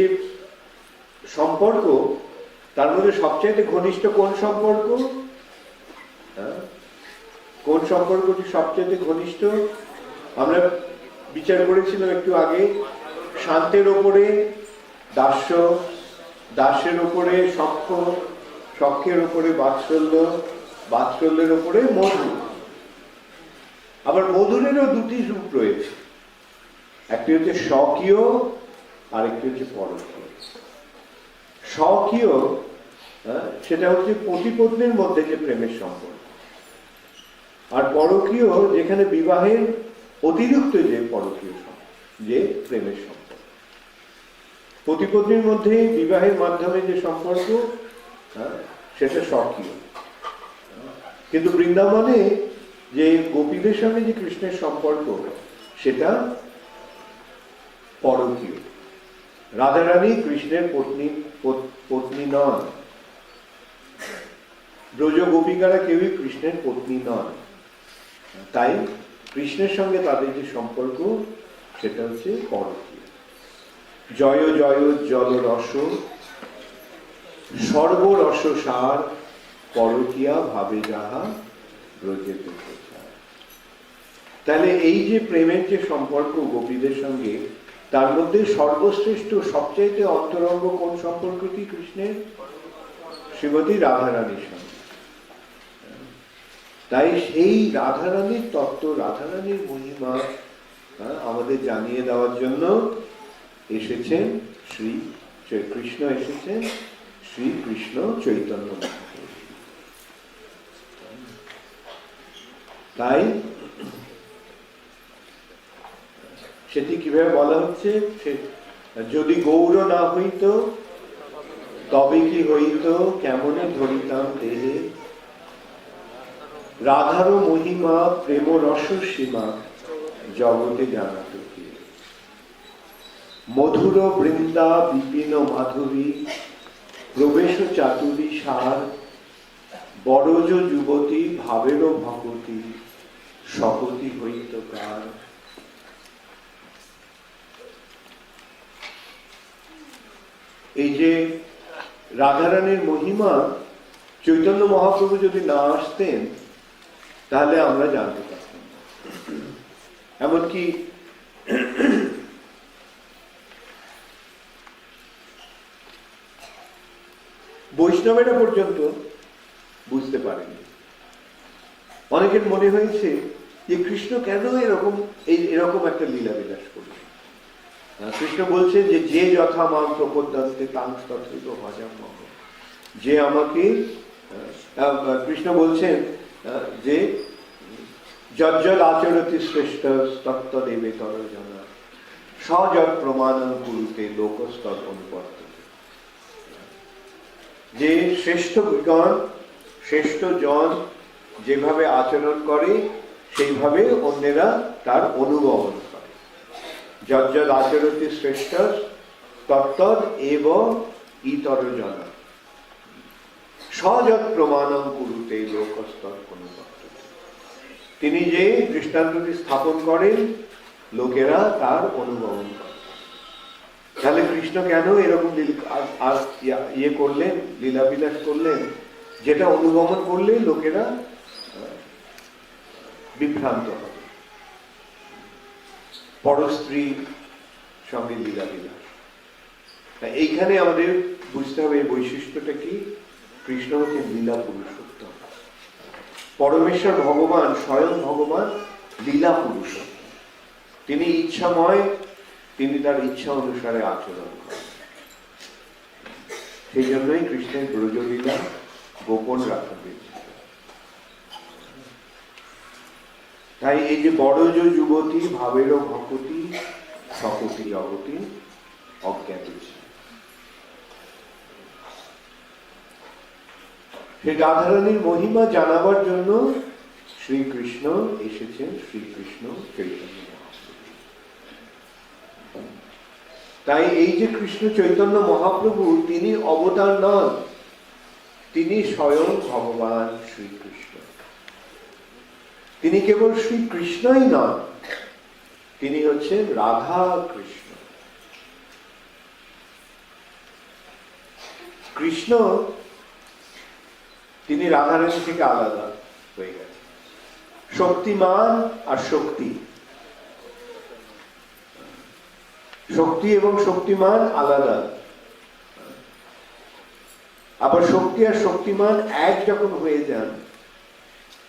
যে সম্পর্ক, তার মধ্যে সবচাইতে ঘনিষ্ঠ কোন সম্পর্ক? হ্যাঁ? কোন সম্পর্কটি সবচেয়ে ঘনিষ্ঠ? আমরা বিচার করেছিলাম একটু আগে, শান্তের ওপরে, দাস্য, দাসের ওপরে সক্ষ, সক্ষের ওপরে বাৎসল্য, বাৎসল্যের ওপরে মধু। আবার মধুরেরও দুটি রূপ রয়েছে। একটি হচ্ছে স্বকীয় আর একটি হচ্ছে পরকীয় স্বকীয় হ্যাঁ, সেটা হচ্ছে পতিপত্নীর মধ্যে যে প্রেমের সম্পর্ক। আর পরকীয় যেখানে বিবাহের অতিরিক্ত যে পরকীয় যে প্রেমের সম্পর্ক। পতিপত্নীর মধ্যে বিবাহের মাধ্যমে যে সম্পর্ক হ্যাঁ, সেটা স্বকীয়। কিন্তু বৃন্দাবনে যে গোপীদের সঙ্গে যে কৃষ্ণের সম্পর্ক সেটা পরকীয়। রাধারানী কৃষ্ণের পত্নী পত্নী নন। ব্রজ গোপিকারা কেউই কৃষ্ণের পত্নী নন। তাই কৃষ্ণের সঙ্গে তাদের যে সম্পর্ক, সেটা হচ্ছে পরকীয়। জয় জয়, জল, রস সর্বরস সার, পরকিয়া ভাবে যাহা ব্রজেতে প্রচার। তাহলে এই যে প্রেমের যে সম্পর্ক গোপীদের সঙ্গে তার মধ্যে সর্বশ্রেষ্ঠ সবচাইতে অন্তরঙ্গ কোন সম্পর্কটি কৃষ্ণের? শ্রীমতী রাধারানীর সঙ্গে। তাই সেই রাধারানীর তত্ত্ব রাধারানীর মহিমা হ্যাঁ, আমাদের জানিয়ে দেওয়ার জন্য এসেছেন শ্রী শ্রী কৃষ্ণ এসেছেন শ্রী কৃষ্ণ চৈতন্য তাই সেটি কীভাবে বলা হচ্ছে? যদি গৌর না হইত, তবে কি হইত? কেমনে ধরিতাম দেহে? রাধারও মহিমা প্রেম রস সীমা, জগতে জানাত মধুর বৃন্দা, বিপিন মাধুরী, প্রবেশ চাতুরী সার বড়জ যুবতী, ভাবেরও ভগতী শপতি হইত কার? এই যে রাধারানীর মহিমা চৈতন্য মহাপ্রভু যদি না আসতেন তাহলে আমরা জানতে পারতাম। এমনকি বৈষ্ণবেরা পর্যন্ত বুঝতে পারেনি অনেকের মনে হয়েছে যে কৃষ্ণ কেন এরকম এই এরকম একটা লীলা বিলাস আহ, কৃষ্ণ বলছেন যে যে যথা মান প্রপদ্যন্তে তাং ভজাম যে আমাকে কৃষ্ণ বলছেন যে যজ্জল আচরতি শ্রেষ্ঠ তত্ত্ব দেবে তর জনা সযৎ প্রমাণম কুরুতে লোকস্তর অনুবর্ততে যে শ্রেষ্ঠ গণ, শ্রেষ্ঠ জন যেভাবে আচরণ করে, সেইভাবে অন্যেরা তার অনুগমন। যজ্জদ আচরতি শ্রেষ্ঠ তত্তদ এবং ইতর জন। সযৎ প্রমাণম কুরুতে লোকস্তর অনুবর্ততে তিনি যে দৃষ্টান্তটি স্থাপন করেন, লোকেরা তার অনুগমন করে। তাহলে কৃষ্ণ কেন এরকম ইয়া- ইয়ে করলেন, লীলাবিলাস করলেন? যেটা অনুগমন করলে লোকেরা বিভ্রান্ত হবে। পরস্ত্রী সঙ্গে লীলা তাই এইখানে আমাদের বুঝতে হবে এই বৈশিষ্ট্যটা কি? কৃষ্ণ হচ্ছে লীলা পুরুষোত্তম। পরমেশ্বর ভগবান স্বয়ং ভগবান লীলা পুরুষোত্তম। তিনি ইচ্ছাময়, তিনি তার ইচ্ছা অনুসারে আচরণ করেন। সেই জন্যই কৃষ্ণের ব্রজলীলা গোপন রাখা হয়েছে। তাই এই যে বড় যে যুবতী, ভাবেরও ভকতি সকতি জগতি, অজ্ঞাত। সেই রাধারানীর মহিমা জানাবার জন্য শ্রীকৃষ্ণ এসেছেন, শ্রীকৃষ্ণ চৈতন্য তাই এই যে কৃষ্ণ চৈতন্য মহাপ্রভু, তিনি অবতার নন, তিনি স্বয়ং ভগবান শ্রীকৃষ্ণ তিনি কেবল শ্রীকৃষ্ণই নন, তিনি হচ্ছেন রাধা কৃষ্ণ। কৃষ্ণ তিনি রাধারানী থেকে আলাদা হয়ে গেছে শক্তিমান আর শক্তি। শক্তি এবং শক্তিমান আলাদা। আবার শক্তি আর শক্তিমান এক যখন হয়ে যান,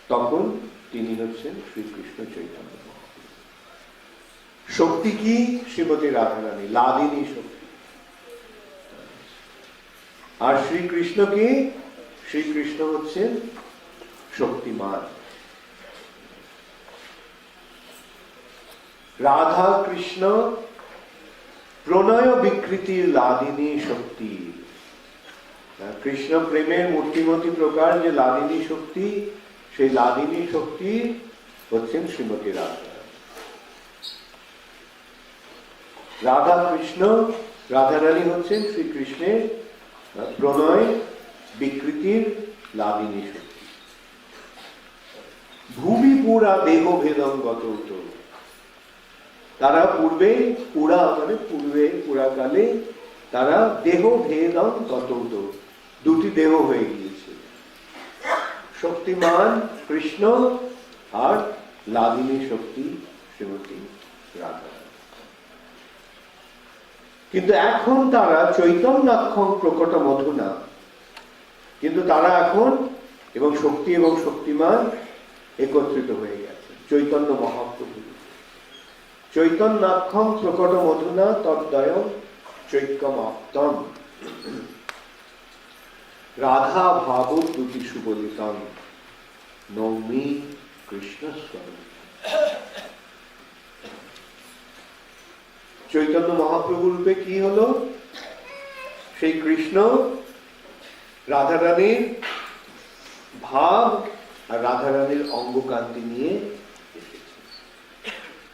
তখন তিনি হচ্ছেন শ্রীকৃষ্ণ চৈতন্য। শক্তি কি? শ্রীমতী রাধারানী লাদিনী শক্তি। আর শ্রীকৃষ্ণ কি? শ্রীকৃষ্ণ হচ্ছেন শক্তিমান। রাধা কৃষ্ণ, প্রণয় বিকৃতির লাদিনী শক্তি। কৃষ্ণ প্রেমের মূর্তিমতি প্রকার যে লাদিনী শক্তি সেই লাদিনী শক্তি হচ্ছেন শ্রীমতী রাধা। রাধা কৃষ্ণ রাধারানী হচ্ছেন শ্রীকৃষ্ণের প্রণয়, বিকৃতির লাদিনী শক্তি। ভূমি পুরা দেহ ভেদম গত তারা পূর্বে, পুরা মানে পূর্বে, পুরাকালে, তারা দেহ ভেদম গত দুটি দেহ হয়ে গিয়েছে। শক্তিমান কৃষ্ণ আর লাদিনী শক্তি শ্রীমতী রাধা। কিন্তু এখন তারা চৈতন্যাক্ষম প্রকট মধুনা। কিন্তু তারা এখন এবং শক্তি এবং শক্তিমান একত্রিত হয়ে গেছে, চৈতন্য মহাপ্রভু। চৈতন্যাক্ষম প্রকট মধুনা তদ্দয় চৈক্যমাপ্তম রাধা ভাব দুটি সুবলিতম নৌমি কৃষ্ণ স্বরূপ চৈতন্য মহাপ্রভু রূপে কি হলো? সেই কৃষ্ণ, রাধারানীর ভাব আর রাধারানীর অঙ্গকান্তি নিয়ে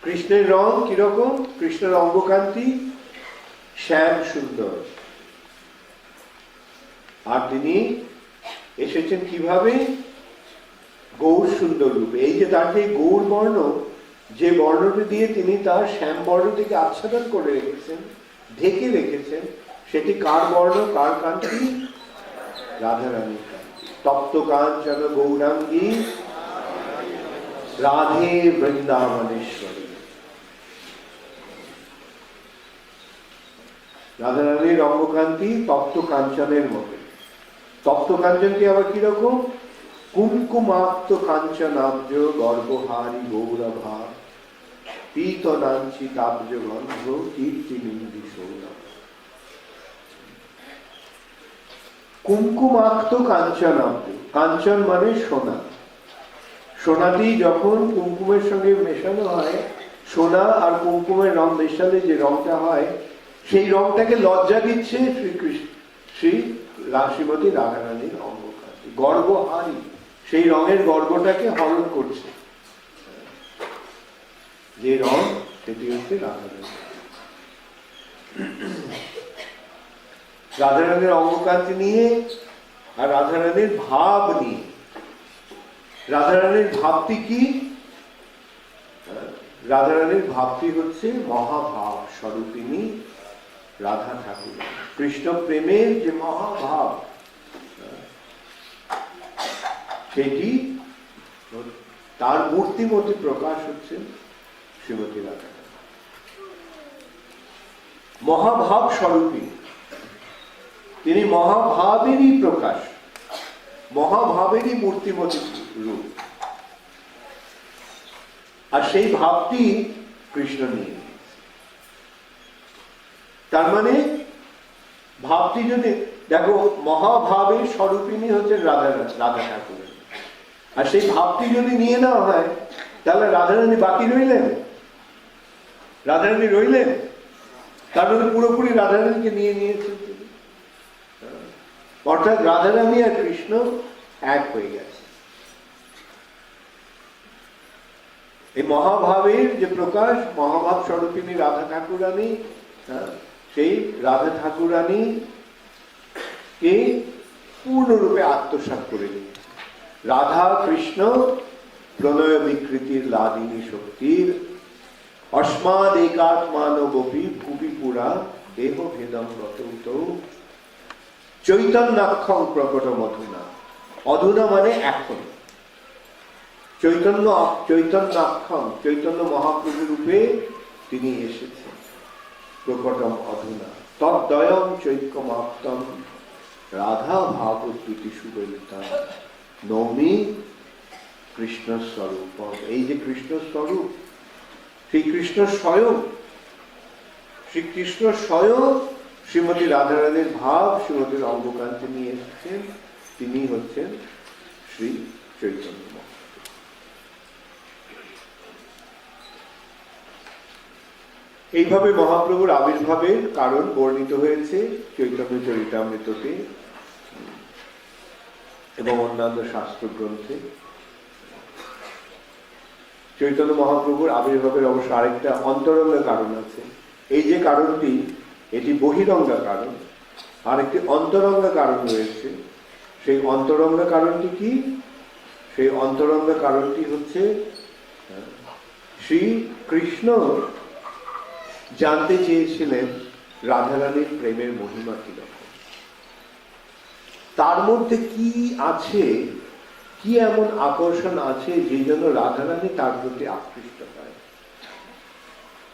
কৃষ্ণের রং কীরকম? কৃষ্ণের অঙ্গকান্তি শ্যাম সুন্দর। আর তিনি এসেছেন কীভাবে? গৌর সুন্দর রূপে। এই যে তার যে গৌর বর্ণ, যে বর্ণটি দিয়ে তিনি তার শ্যাম বর্ণটিকে আচ্ছাদন করে রেখেছেন, ঢেকে রেখেছেন, সেটি কার বর্ণ, কার কান্তি রাধারানীর তপ্ত কাঞ্চন গৌরাঙ্গী, রাধে বৃন্দাবনেশ্বরী। রাধারানীর অঙ্গকান্তি তপ্ত কাঞ্চনের মতো। তপ্ত কাঞ্চনটি আবার কীরকম? কুমকুমাপ্ত কাঞ্চনাব্জ, গর্ভহারি গৌরভা পীত নাঞ্চি তাব্জ গন্ধ সৌরভ। কুমকুমাক্ত কাঞ্চনাব্জ, কাঞ্চন মানে সোনা। সোনাটি যখন কুমকুমের সঙ্গে মেশানো হয়, সোনা আর কুমকুমের রং মেশালে যে রংটা হয়, সেই রংটাকে লজ্জা দিচ্ছে শ্রীকৃষ্ণ শ্রী শ্রীমতী রাধারানীর অঙ্গকান্তি গর্বহারি সেই রঙের গর্বটাকে হরণ করছে। যে রং, সেটি হচ্ছে রাধারানী। রাধারানীর অঙ্গকান্তি নিয়ে আর রাধারানীর ভাব নিয়ে। রাধারানীর ভাবটি কি? রাধারানীর ভাবটি হচ্ছে মহাভাব স্বরূপিনী রাধা ঠাকুর। কৃষ্ণ প্রেমের যে মহাভাব, সেটি তার মূর্তিমতি প্রকাশ হচ্ছে শ্রীমতী রাধা মহাভাব স্বরূপী। তিনি মহাভাবেরই প্রকাশ, মহাভাবেরই মূর্তিমতি রূপ। আর সেই ভাবটি কৃষ্ণ নিয়ে। তার মানে ভাবটি যদি দেখো মহাভাবের স্বরূপিনী হচ্ছে রাধা রাধা ঠাকুর। আর সেই ভাবটি যদি নিয়ে নেওয়া হয় তাহলে রাধারানী বাকি রইলেন? রাধারানী রইলেন? তার মানে পুরোপুরি রাধারানীকে নিয়ে নিয়েছেন। অর্থাৎ রাধারানী আর কৃষ্ণ এক হয়ে গেছে। এই মহাভাবের যে প্রকাশ মহাভাব স্বরূপিনী রাধা ঠাকুরানী হ্যাঁ, সেই রাধা ঠাকুরানী কে? পূর্ণরূপে আত্মসাৎ করে রাধা কৃষ্ণ প্রণয় বিকৃতির লাদিনী শক্তির অস্মাদ একাত্মানবপি ভুবি পুরা দেহ ভেদম রত চৈতন্যাক্ষম প্রকট মধুনা। অধুনা মানে এখন চৈতন্য, চৈতন্যাক্ষম, চৈতন্য মহাপ্রভু রূপে তিনি এসেছেন। প্রকটম অধুনা। তদ্দয়ম চৈক্যমাপ্তম রাধা ভাবদ্যুতি সুবলিতা। নৌমি কৃষ্ণ স্বরূপ এই যে কৃষ্ণ স্বরূপ শ্রী কৃষ্ণ স্বয়ং শ্রীকৃষ্ণ স্বয়ং শ্রীমতী রাধারানীর ভাব শ্রীমতীর অঙ্গকান্তি নিয়ে এসেছেন। তিনি হচ্ছেন শ্রী চৈতন্য এইভাবে মহাপ্রভুর আবির্ভাবের কারণ বর্ণিত হয়েছে চৈতন্য চরিতামৃততে এবং অন্যান্য শাস্ত্র গ্রন্থে। চৈতন্য মহাপ্রভুর আবির্ভাবের অবশ্য আরেকটা অন্তরঙ্গা কারণ আছে। এই যে কারণটি, এটি বহিরঙ্গা কারণ। আর একটি অন্তরঙ্গা কারণ রয়েছে। সেই অন্তরঙ্গা কারণটি কি? সেই অন্তরঙ্গা কারণটি হচ্ছে শ্রী কৃষ্ণ জানতে চেয়েছিলেন রাধারানীর প্রেমের মহিমা কীরকম? তার মধ্যে কি আছে, কি এমন আকর্ষণ আছে যে জন্য রাধারানী তার প্রতি আকৃষ্ট হয়?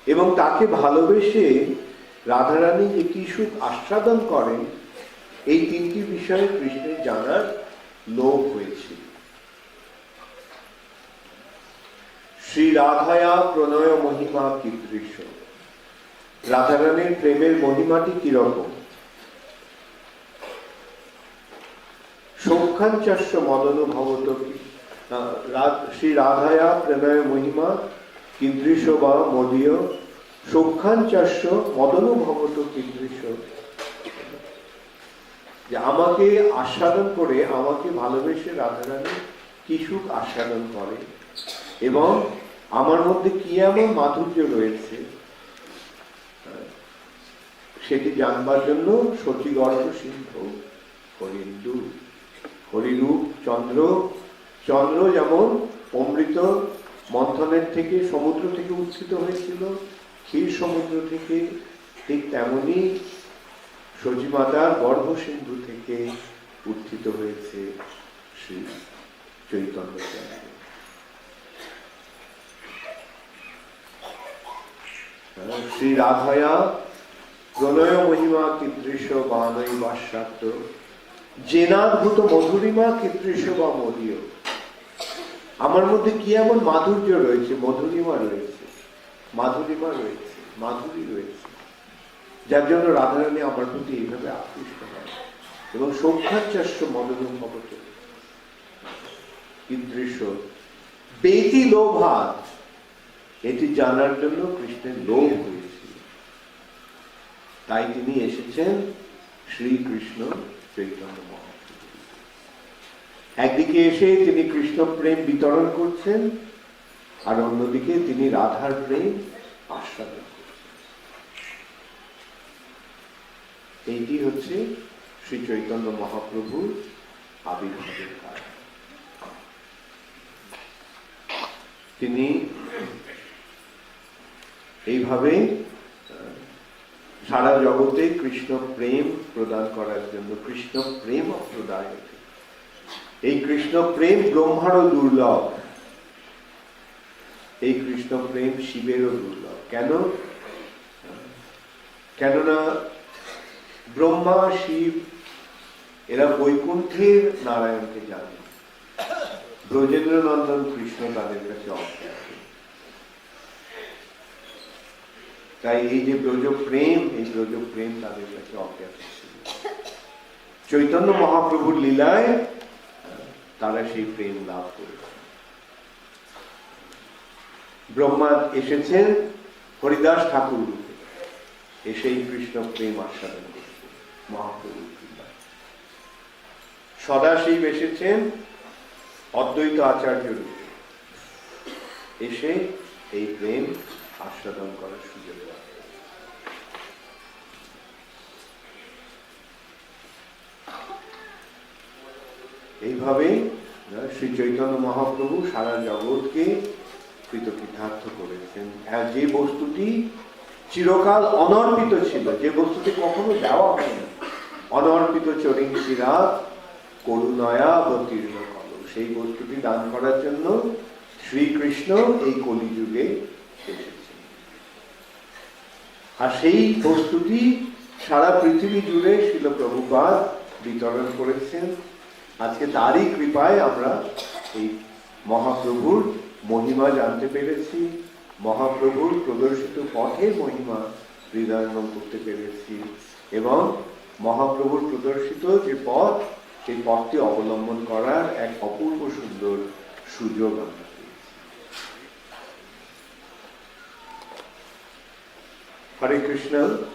এবং তাকে ভালোবেসে রাধারানী যে কি সুখ আস্বাদন করেন, এই তিনটি বিষয়ে কৃষ্ণের জানার লোভ হয়েছিল শ্রী রাধায়া প্রণয় মহিমা কীদৃশ রাধারানীর প্রেমের মহিমাটি কীরকম? সৌখ্যাঞ্চাস্য মদন ভবত শ্রী রাধায়া প্রণয় মহিমা, কীদৃশ বা মদীয়? সৌখ্যাঞ্চাস্য মদন ভবত কীদৃশ? যে আমাকে আস্বাদন করে, আমাকে ভালোবেসে রাধারানী কি সুখ আস্বাদন করে। এবং আমার মধ্যে কি এমন মাধুর্য রয়েছে? সেটি জানবার জন্য সতী গর্ভ সিন্ধু হরিন্দু হরিরূপ চন্দ্র চন্দ্র যেমন অমৃত মন্থনের থেকে সমুদ্র থেকে উচ্ছিত হয়েছিল, ক্ষীর সমুদ্র থেকে ঠিক তেমনি সচিমাতার গর্ভ সিন্ধু থেকে উত্থিত হয়েছে শ্রী চৈতন্য শ্রী রাধায়া প্রণয় মহিমা কীদৃশ বানৈ বাস্যাত্ম জেনাদ্ভূত মধুরিমা কীদৃশ বা মদীয় আমার মধ্যে কি এমন মাধুর্য রয়েছে? মধুরিমা রয়েছে। মাধুরিমা রয়েছে। মাধুরী রয়েছে। যার জন্য রাধারানী আমার প্রতি এইভাবে আকৃষ্ট হয় এবং সৌখ্যাচার্য মদন ভবত। এটি জানার জন্য কৃষ্ণের লোভ তাই তিনি এসেছেন শ্রীকৃষ্ণ চৈতন্য একদিকে এসে তিনি কৃষ্ণ প্রেম বিতরণ করছেন, আর অন্যদিকে তিনি রাধার প্রেম আস্বাদন এইটি হচ্ছে শ্রী চৈতন্য মহাপ্রভুর আবির্ভাবের কারণ। তিনি এইভাবে সারা জগতে কৃষ্ণ প্রেম প্রদান করার জন্য, কৃষ্ণ প্রেম প্রদায় এই কৃষ্ণ প্রেম ব্রহ্মারও দুর্লভ। এই কৃষ্ণ প্রেম শিবেরও দুর্লভ। কেন? কেননা ব্রহ্মা, শিব, এরা বৈকুণ্ঠের নারায়ণকে জানে। ব্রজেন্দ্র নন্দন কৃষ্ণ তাদের কাছে অজ্ঞাত তাই এই যে ব্রজ প্রেম এই ব্রজ প্রেম তাদের কাছে অজ্ঞাত ছিল চৈতন্য মহাপ্রভুর লীলায় তারা সেই প্রেম লাভ করেছে ব্রহ্মা এসেছেন হরিদাস ঠাকুর রূপে। এসেই কৃষ্ণ প্রেম আস্বাদন করছে, মহাপ্রভুর লীলায় সদাশিব এসেছেন অদ্বৈত আচার্য রূপে। এসে এই প্রেম আস্বাদন করার সুযোগ এইভাবে শ্রী চৈতন্য মহাপ্রভু সারা জগৎকে কৃতকৃতার্থ করেছেন। যে বস্তুটি চিরকাল অনর্পিত ছিল, যে বস্তুটি কখনো দেওয়া হয়নি, অনর্পিত চরিং শিরা করুণয়া অবতীর্ণ কল সেই বস্তুটি দান করার জন্য শ্রীকৃষ্ণ এই কলিযুগে এসেছেন। আর সেই প্রস্তুতি সারা পৃথিবী জুড়ে শিল প্রভুপাদ বিতরণ করেছেন। আজকে তারই কৃপায় আমরা এই মহাপ্রভুর মহিমা জানতে পেরেছি, মহাপ্রভুর প্রদর্শিত পথে মহিমা হৃদয়ঙ্গম করতে পেরেছি এবং মহাপ্রভুর প্রদর্শিত যে পথ, সেই পথটি অবলম্বন করার এক অপূর্ব সুন্দর সুযোগ আমরা Hare Krishna.